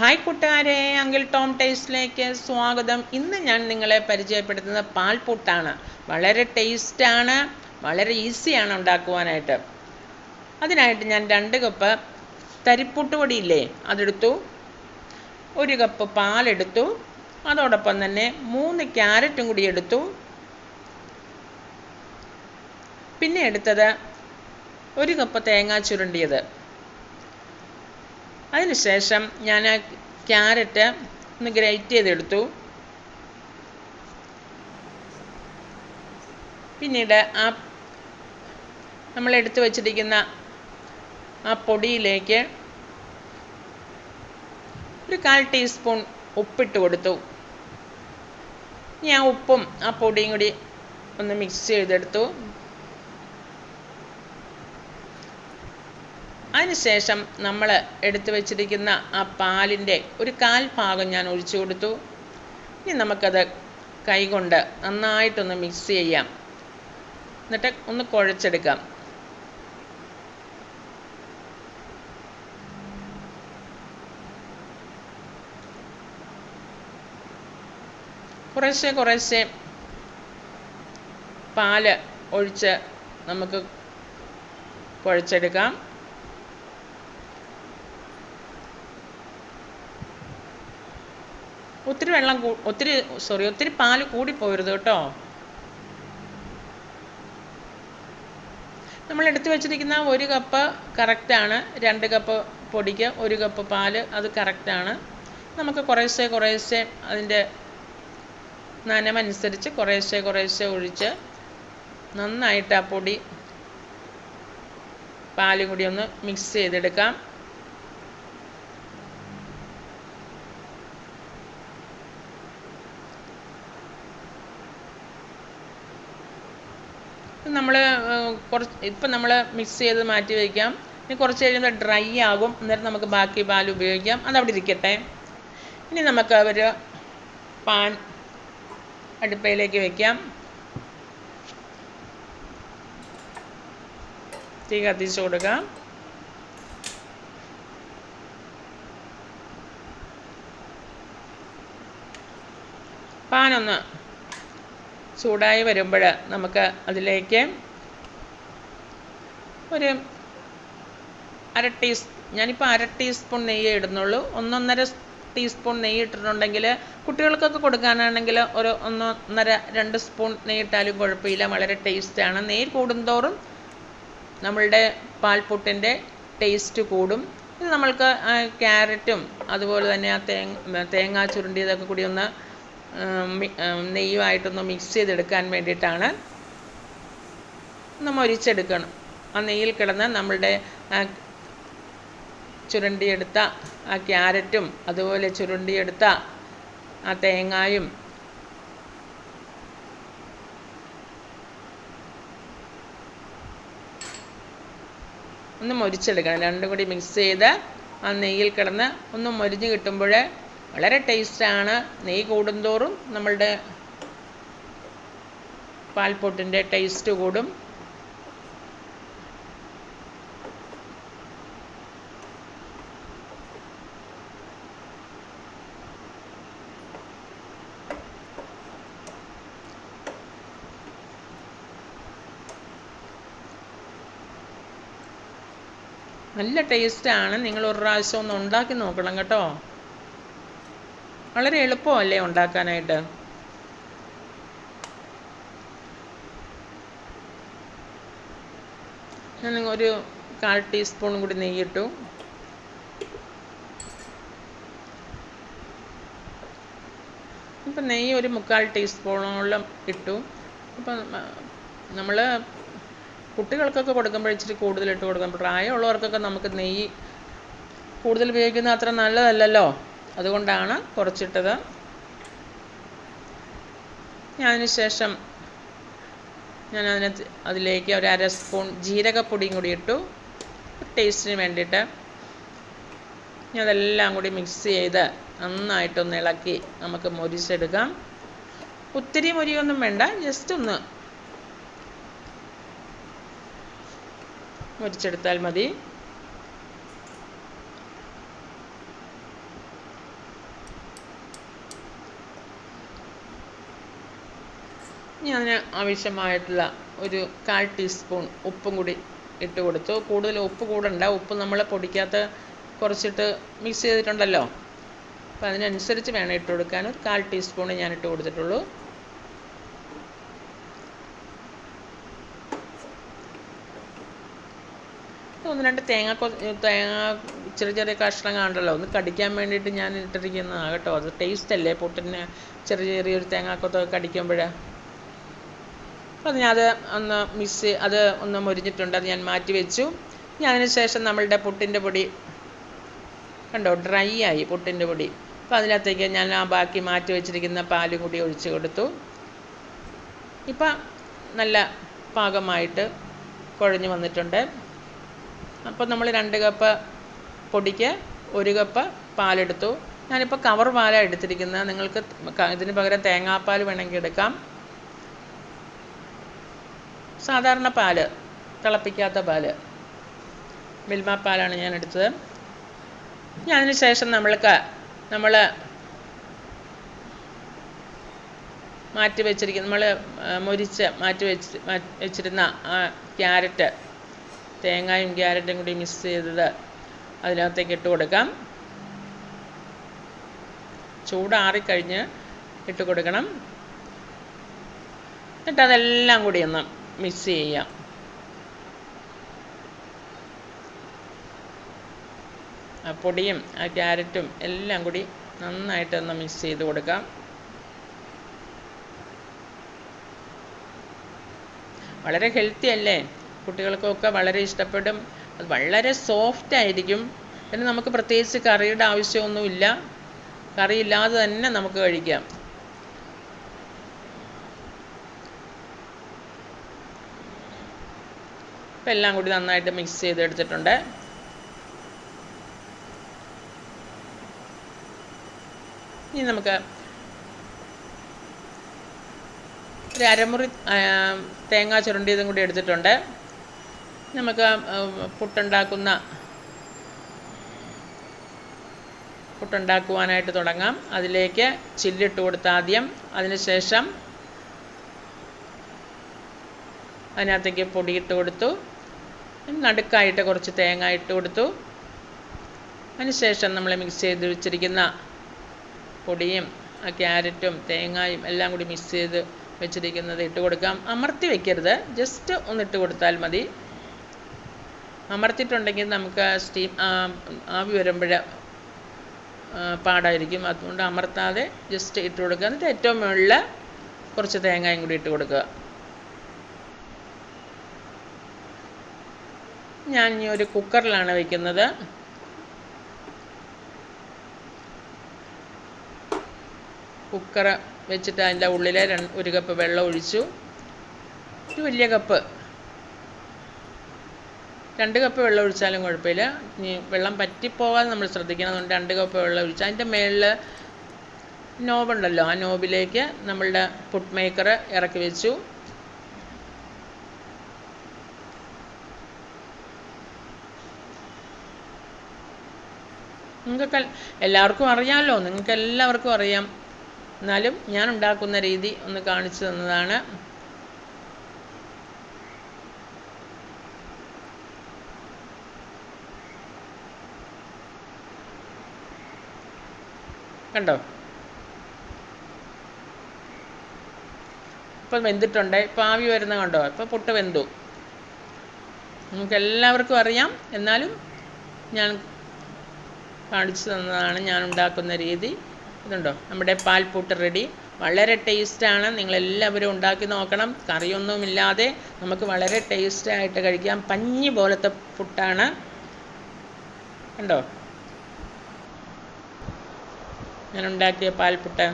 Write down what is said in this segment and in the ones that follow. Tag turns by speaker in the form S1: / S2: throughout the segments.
S1: Hi കൂട്ടുകാരെ uncle Tom ടേസ്റ്റിലേക്ക് സ്വാഗതം. ഇന്ന് ഞാൻ നിങ്ങളെ പരിചയപ്പെടുത്തുന്നത് പാൽപുട്ടാണ്. വളരെ ടേസ്റ്റാണ് വളരെ ഈസിയാണ് ഉണ്ടാക്കുവാനായിട്ട്. അതിനായിട്ട് ഞാൻ രണ്ട് കപ്പ് തരിപ്പുട്ട് പൊടിയില്ലേ അതെടുത്തു. ഒരു കപ്പ് പാലെടുത്തു. അതോടൊപ്പം തന്നെ മൂന്ന് ക്യാരറ്റും കൂടി എടുത്തു. പിന്നെ എടുത്തത് ഒരു കപ്പ് തേങ്ങാ ചുരുണ്ടിയത്. അതിനുശേഷം ഞാൻ ആ ക്യാരറ്റ് ഒന്ന് ഗ്രേറ്റ് ചെയ്തെടുത്തു. പിന്നീട് ആ നമ്മൾ എടുത്തു വച്ചിരിക്കുന്ന ആ പൊടിയിലേക്ക് ഒരു കാൽ ടീസ്പൂൺ ഉപ്പിട്ട് കൊടുത്തു. ഇനി ആ ഉപ്പും ആ പൊടിയും കൂടി ഒന്ന് മിക്സ് ചെയ്തെടുത്തു. അതിനുശേഷം നമ്മൾ എടുത്തു വച്ചിരിക്കുന്ന ആ പാലിന്റെ ഒരു കാൽ ഭാഗം ഞാൻ ഒഴിച്ചു കൊടുത്തു. ഇനി നമുക്കത് കൈകൊണ്ട് നന്നായിട്ടൊന്ന് മിക്സ് ചെയ്യാം. എന്നിട്ട് ഒന്ന് കുഴച്ചെടുക്കാം. കുറേശ്ശെ കുറേശ്ശെ പാൽ ഒഴിച്ച് നമുക്ക് കുഴച്ചെടുക്കാം. ഒത്തിരി വെള്ളം ഒത്തിരി സോറി ഒത്തിരി പാൽ കൂടി പോരുത് കേട്ടോ. നമ്മൾ എടുത്തു വെച്ചിരിക്കുന്ന ഒരു കപ്പ് കറക്റ്റാണ് രണ്ട് കപ്പ് പൊടിക്ക് ഒരു കപ്പ് പാൽ അത് കറക്റ്റാണ് നമുക്ക് കുറേശ്ശെ കുറേശ്ശെ അതിന്റെ നനമനുസരിച്ച് കുറേശ്ശെ കുറേശ്ശെ ഒഴിച്ച് നന്നായിട്ട് ആ പൊടി പാലും കൂടി ഒന്ന് മിക്സ് ചെയ്തെടുക്കാം. നമ്മൾ കുറച്ച് ഇപ്പം നമ്മൾ മിക്സ് ചെയ്ത് മാറ്റി വയ്ക്കാം ഇനി കുറച്ച് കഴിയുമ്പോൾ ഡ്രൈ ആകും. അന്നേരം നമുക്ക് ബാക്കി പാൽ ഉപയോഗിക്കാം. അതവിടെ ഇരിക്കട്ടെ. ഇനി നമുക്ക് ഒരു പാൻ അടുപ്പയിലേക്ക് വയ്ക്കാം തീ കത്തിച്ച് കൊടുക്കാം. പാനൊന്ന് ചൂടായി വരുമ്പോൾ നമുക്ക് അതിലേക്ക് ഒരു അര ടീസ് ഞാനിപ്പോൾ അര ടീസ്പൂൺ നെയ്യേ ഇടുന്നുള്ളൂ. ഒന്നൊന്നര ടീസ്പൂൺ നെയ്യ് ഇട്ടിട്ടുണ്ടെങ്കിൽ കുട്ടികൾക്കൊക്കെ കൊടുക്കാനാണെങ്കിൽ ഒരു ഒന്നൊന്നര രണ്ട് സ്പൂൺ നെയ്യ് ഇട്ടാലും കുഴപ്പമില്ല. വളരെ ടേസ്റ്റാണ് നെയ്യ് കൂടുന്തോറും നമ്മളുടെ പാൽപ്പുട്ടിന്റെ ടേസ്റ്റ് കൂടും. ഇത് നമ്മൾക്ക് ക്യാരറ്റും അതുപോലെ തന്നെ ആ തേങ്ങ തേങ്ങാ ചുരുണ്ടിയതൊക്കെ കൂടി ഒന്ന് നെയ്യുമായിട്ടൊന്ന് മിക്സ് ചെയ്തെടുക്കാൻ വേണ്ടിയിട്ടാണ് നമ്മൾ ഒരിച്ചെടുക്കണം. ആ നെയ്യിൽ കിടന്ന് നമ്മളുടെ ചുരണ്ടിയെടുത്ത ആ ക്യാരറ്റും അതുപോലെ ചുരുണ്ടിയെടുത്ത ആ തേങ്ങായും ഒന്ന് മൊരിച്ചെടുക്കണം. രണ്ടും കൂടി മിക്സ് ചെയ്ത് ആ നെയ്യിൽ കിടന്ന് ഒന്ന് മൊരിഞ്ഞ് കിട്ടുമ്പോൾ വളരെ ടേസ്റ്റാണ്. നെയ്യ് കൂടുന്തോറും നമ്മളുടെ പാൽപ്പൊട്ടിന്റെ ടേസ്റ്റ് കൂടും. നല്ല ടേസ്റ്റാണ്. നിങ്ങൾ ഒരു പ്രാവശ്യം ഒന്ന് ഉണ്ടാക്കി നോക്കണം കേട്ടോ. വളരെ എളുപ്പമല്ലേ ഉണ്ടാക്കാനായിട്ട്? ഞാൻ ഒരു കാൽ ടീസ്പൂൺ കൂടി നെയ്യിട്ടു. ഇപ്പം നെയ്യ് ഒരു മുക്കാൽ ടീസ്പൂണോളം ഇട്ടു. അപ്പം നമ്മൾ കുട്ടികൾക്കൊക്കെ കൊടുക്കുമ്പോൾ ഇച്ചിരി കൂടുതൽ ഇട്ട് കൊടുക്കാം. പ്രായമുള്ളവർക്കൊക്കെ നമുക്ക് നെയ്യ് കൂടുതൽ ഉപയോഗിക്കുന്നത് അത്ര നല്ലതല്ലല്ലോ. അതുകൊണ്ടാണ് കുറച്ചിട്ടത്. ഞാൻ ശേഷം ഞാൻ അതിന് അതിലേക്ക് ഒരു അര സ്പൂൺ ജീരകപ്പൊടിയും കൂടി ഇട്ടു. ടേസ്റ്റിന് വേണ്ടിയിട്ട് ഞാൻ അതെല്ലാം കൂടി മിക്സ് ചെയ്ത് നന്നായിട്ടൊന്ന് ഇളക്കി നമുക്ക് മൊരിച്ചെടുക്കാം. ഒത്തിരി മൊരിയൊന്നും വേണ്ട ജസ്റ്റ് ഒന്ന് മൊരിച്ചെടുത്താൽ മതി. ഇനി ആവശ്യമായിട്ടുള്ള ഒരു കാൽ ടീസ്പൂൺ ഉപ്പും കൂടി ഇട്ട് കൊടുത്തു. കൂടുതൽ ഉപ്പ് കൂടണ്ട. ഉപ്പ് നമ്മൾ പൊടിക്കകത്ത് കുറച്ചിട്ട് മിക്സ് ചെയ്തിട്ടുണ്ടല്ലോ. അപ്പം അതിനനുസരിച്ച് വേണം ഇട്ട് കൊടുക്കാൻ. ഒരു കാൽ ടീസ്പൂൺ ഞാൻ ഇട്ട് കൊടുത്തിട്ടുള്ളൂ. ഒന്ന് രണ്ട് തേങ്ങ തേങ്ങ ചെറിയ ചെറിയ കഷ്ണം ഒന്ന് കടിക്കാൻ വേണ്ടിയിട്ട് ഞാൻ ഇട്ടിരിക്കുന്നതാണ് കേട്ടോ. അത് ടേസ്റ്റ് അല്ലേ? പൊട്ടിന് ചെറിയ ചെറിയൊരു തേങ്ങാക്കൊത്തൊക്കെ കടിക്കുമ്പോൾ അപ്പോൾ അത് ഒന്ന് മിക്സ് അത് ഒന്ന് മുരിഞ്ഞിട്ടുണ്ട് അത് ഞാൻ മാറ്റി വെച്ചു. ഇനി അതിന് ശേഷം നമ്മളുടെ പുട്ടിന്റെ പൊടി കണ്ടോ ഡ്രൈ ആയി പുട്ടിന്റെ പൊടി. അപ്പോൾ അതിനകത്തേക്ക് ഞാൻ ആ ബാക്കി മാറ്റി വെച്ചിരിക്കുന്ന പാലും കൂടി ഒഴിച്ച് കൊടുത്തു. ഇപ്പം നല്ല പാകമായിട്ട് കുഴഞ്ഞു വന്നിട്ടുണ്ട്. അപ്പോൾ നമ്മൾ രണ്ട് കപ്പ് പൊടിക്ക് ഒരു കപ്പ് പാലെടുത്തു. ഞാനിപ്പോൾ കവർ പാലാണ് എടുത്തിരിക്കുന്നത് നിങ്ങൾക്ക് ഇതിന് പകരം തേങ്ങാപ്പാൽ വേണമെങ്കിൽ എടുക്കാം. സാധാരണ പാൽ തിളപ്പിക്കാത്ത പാൽ. മിൽമ പാലാണ് ഞാൻ എടുത്തത്. ഇനി അതിന് ശേഷം നമ്മൾക്ക് നമ്മൾ മാറ്റി വെച്ചിരിക്കുന്ന നമ്മൾ മൊരിച്ച് മാറ്റി വെച്ച് വെച്ചിരുന്ന ആ ക്യാരറ്റ് തേങ്ങയും ക്യാരറ്റും കൂടി മിക്സ് ചെയ്തത് അതിനകത്തേക്ക് ഇട്ട് കൊടുക്കാം. ചൂടാറിക്കഴിഞ്ഞ് ഇട്ട് കൊടുക്കണം. എന്നിട്ട് അതെല്ലാം കൂടി ഒന്ന് മിക്സ് ചെയ്യാം ആ പൊടിയും ആ ക്യാരറ്റും എല്ലാം കൂടി നന്നായിട്ടൊന്ന് മിക്സ് ചെയ്ത് കൊടുക്കാം. വളരെ ഹെൽത്തി അല്ലേ? കുട്ടികൾക്കൊക്കെ വളരെ ഇഷ്ടപ്പെടും. അത് വളരെ സോഫ്റ്റ് ആയിരിക്കും. പിന്നെ നമുക്ക് പ്രത്യേകിച്ച് കറിയുടെ ആവശ്യമൊന്നുമില്ല. കറിയില്ലാതെ തന്നെ നമുക്ക് കഴിക്കാം. ഇപ്പം എല്ലാം കൂടി നന്നായിട്ട് മിക്സ് ചെയ്തെടുത്തിട്ടുണ്ട്. ഇനി നമുക്ക് ഒരു അരമുറി തേങ്ങ ചുരണ്ടിയതും കൂടി എടുത്തിട്ടുണ്ട്. നമുക്ക് പുട്ടുണ്ടാക്കുന്ന പുട്ടുണ്ടാക്കുവാനായിട്ട് തുടങ്ങാം. അതിലേക്ക് ചില്ലിട്ട് കൊടുത്ത് ആദ്യം. അതിനുശേഷം അതിനകത്തേക്ക് പൊടിയിട്ട് കൊടുത്തു. നടുക്കായിട്ട് കുറച്ച് തേങ്ങ ഇട്ട് കൊടുത്തു. അതിനുശേഷം നമ്മൾ മിക്സ് ചെയ്ത് വെച്ചിരിക്കുന്ന പൊടിയും ആ ക്യാരറ്റും തേങ്ങയും എല്ലാം കൂടി മിക്സ് ചെയ്ത് വെച്ചിരിക്കുന്നത് ഇട്ട് കൊടുക്കാം. അമർത്തി വെക്കരുത്. ജസ്റ്റ് ഒന്ന് ഇട്ട് കൊടുത്താൽ മതി. അമർത്തിയിട്ടുണ്ടെങ്കിൽ നമുക്ക് സ്റ്റീം ആവി വരുമ്പോൾ പാടായിരിക്കും. അതുകൊണ്ട് അമർത്താതെ ജസ്റ്റ് ഇട്ട് കൊടുക്കുക. എന്നിട്ട് ഏറ്റവും മുകളിൽ കുറച്ച് തേങ്ങയും കൂടി ഇട്ട് കൊടുക്കുക. ഞാൻ ഈ ഒരു കുക്കറിലാണ് വയ്ക്കുന്നത് കുക്കർ വെച്ചിട്ട് അതിന്റെ ഉള്ളിൽ ഒരു കപ്പ് വെള്ളം ഒഴിച്ചു. ഒരു വലിയ കപ്പ്. രണ്ട് കപ്പ് വെള്ളം ഒഴിച്ചാലും കുഴപ്പമില്ല. ഇനി വെള്ളം പറ്റിപ്പോകാതെ നമ്മൾ ശ്രദ്ധിക്കണം. അതുകൊണ്ട് രണ്ട് കപ്പ് വെള്ളം ഒഴിച്ചു അതിന്റെ മേളിൽ നോബുണ്ടല്ലോ ആ നോബിലേക്ക് നമ്മളുടെ പുട്ട് മേക്കർ ഇറക്കി വെച്ചു. നിങ്ങൾക്ക് എല്ലാവർക്കും അറിയാമല്ലോ നിങ്ങൾക്ക് എല്ലാവർക്കും അറിയാം. എന്നാലും ഞാൻ ഉണ്ടാക്കുന്ന രീതി ഒന്ന് കാണിച്ചു തന്നതാണ്. കണ്ടോ? ഇപ്പം വെന്തിട്ടുണ്ട്. ഇപ്പം ആവി വരുന്ന കണ്ടോ? ഇപ്പം പുട്ട് വെന്തു. നിങ്ങൾക്ക് എല്ലാവർക്കും അറിയാം. എന്നാലും ഞാൻ കാണിച്ചു തന്നതാണ് ഞാൻ ഉണ്ടാക്കുന്ന രീതി. ഇതുണ്ടോ? നമ്മുടെ പാൽപൂട്ട് റെഡി. വളരെ ടേസ്റ്റാണ് നിങ്ങളെല്ലാവരും ഉണ്ടാക്കി നോക്കണം. കറിയൊന്നുമില്ലാതെ നമുക്ക് വളരെ ടേസ്റ്റായിട്ട് കഴിക്കാം. പഞ്ഞി പോലത്തെ പുട്ടാണ്. കണ്ടോ? ഞാൻ ഉണ്ടാക്കിയ പാൽപുട്ട്.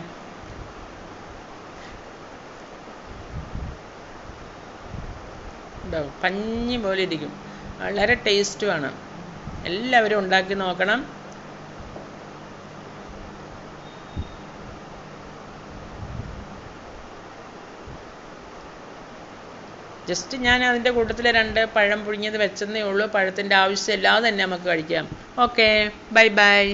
S1: ഉണ്ടോ പഞ്ഞി പോലെ ഇരിക്കും. വളരെ ടേസ്റ്റുമാണ് എല്ലാവരും ഉണ്ടാക്കി നോക്കണം. ജസ്റ്റ് ഞാൻ അതിന്റെ കൂട്ടത്തിൽ രണ്ട് പഴം പുഴുങ്ങിയത് വെച്ചെന്നേ ഉള്ളൂ. പഴത്തിന്റെ ആവശ്യമില്ലാതെ തന്നെ നമുക്ക് കഴിക്കാം. Okay bye bye